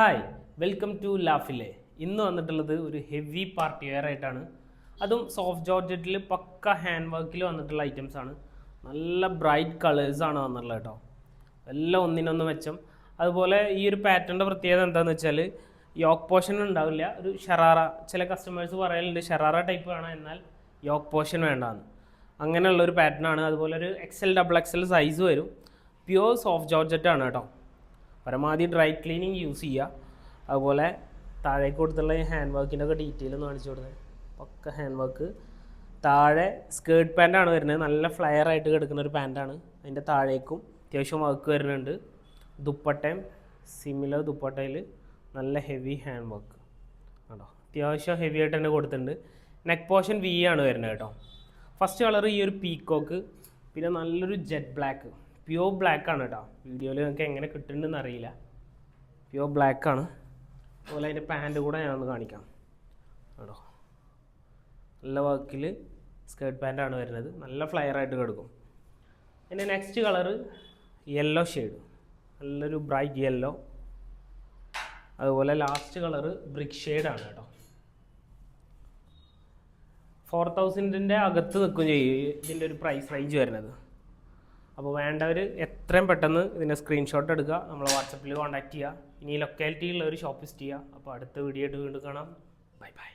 Hi welcome to ലാഫിലെ ഇന്ന് വന്നിട്ടുള്ളത് ഒരു ഹെവി പാർട്ടി വെയർ ആയിട്ടാണ്. അതും സോഫ്റ്റ് ജോർജറ്റിൽ പക്ക ഹാൻഡ് വർക്കിൽ വന്നിട്ടുള്ള ഐറ്റംസ് ആണ്. നല്ല ബ്രൈറ്റ് കളേഴ്സാണ് വന്നിട്ടുള്ളത് കേട്ടോ. എല്ലാം ഒന്നിനൊന്ന് മെച്ചം. അതുപോലെ ഈ ഒരു പാറ്റേണിന്റെ പ്രത്യേകത എന്താണെന്ന് വെച്ചാൽ യോക്ക് പോഷൻ ഉണ്ടാവില്ല. ഒരു ഷറാറ ചില കസ്റ്റമേഴ്സ് പറയലുണ്ട് ഷറാറ ടൈപ്പ് വേണം എന്നാൽ യോക്ക് പോർഷൻ വേണ്ടാന്ന്. അങ്ങനെയുള്ള ഒരു പാറ്റേൺ ആണ്. അതുപോലെ ഒരു എക്സൽ ഡബിൾ എക്സൽ സൈസ് വരും. പ്യുവർ സോഫ്റ്റ് ജോർജറ്റാണ് കേട്ടോ. പരമാവധി ഡ്രൈ ക്ലീനിങ് യൂസ് ചെയ്യുക. അതുപോലെ താഴേക്ക് കൊടുത്തുള്ള ഹാൻഡ് വർക്കിന്റെ ഒക്കെ ഡീറ്റെയിൽ ഒന്ന് കാണിച്ചു കൊടുത്തത് പക്ക ഹാൻഡ് വർക്ക് താഴെ സ്കേർട്ട് പാന്റാണ് വരുന്നത്. നല്ല ഫ്ലയർ ആയിട്ട് കിടക്കുന്ന ഒരു പാന്റാണ് അതിന്റെ താഴേക്കും അത്യാവശ്യം വർക്ക് വരുന്നുണ്ട്. ദുപ്പട്ടയും സിമിലർ ദുപ്പട്ടയിൽ നല്ല ഹെവി ഹാൻഡ് വർക്ക് കേട്ടോ അത്യാവശ്യം ഹെവി ആയിട്ട് തന്നെ കൊടുത്തിട്ടുണ്ട്. നെക്ക് പോർഷൻ വി ആണ് വരുന്നത് കേട്ടോ. ഫസ്റ്റ് കളർ ഈ ഒരു പീക്കോക്ക് പിന്നെ നല്ലൊരു ജെറ്റ് ബ്ലാക്ക് പ്യുവർ ബ്ലാക്ക് ആണ് കേട്ടോ വീഡിയോയിൽ നിങ്ങൾക്ക് എങ്ങനെ കിട്ടുന്നുണ്ടെന്ന് അറിയില്ല. പ്യുവർ ബ്ലാക്ക് ആണ്. അതുപോലെ അതിന്റെ പാന്റ് കൂടെ ഞാനൊന്ന് കാണിക്കാം. കേട്ടോ നല്ല വർക്കിൽ സ്കേർട്ട് പാന്റാണ് വരുന്നത്. നല്ല ഫ്ലയർ ആയിട്ട് കിടക്കും. പിന്നെ നെക്സ്റ്റ് കളറ് യെല്ലോ ഷെയ്ഡ് നല്ലൊരു ബ്രൈറ്റ് യെല്ലോ അതുപോലെ ലാസ്റ്റ് കളറ് ബ്രിക്ക് ഷെയ്ഡാണ് കേട്ടോ ഫോർ തൗസൻഡിന്റെ അകത്ത് നിൽക്കും ചെയ്യും. ഇതിന്റെ ഒരു പ്രൈസ് റേഞ്ച് വരുന്നത്. അപ്പോൾ വേണ്ടവർ എത്രയും പെട്ടെന്ന് ഇതിന്റെ സ്ക്രീൻഷോട്ട് എടുക്കുക. നമ്മളെ വാട്സപ്പിൽ കോൺടാക്റ്റ് ചെയ്യുക. ഇനി ലൊക്കാലിറ്റിയിലുള്ള ഒരു ഷോപ്പ് വിസിറ്റ് ചെയ്യുക. അപ്പോൾ അടുത്ത വീഡിയോ ആയിട്ട് വീണ്ടും കാണാം. Bye bye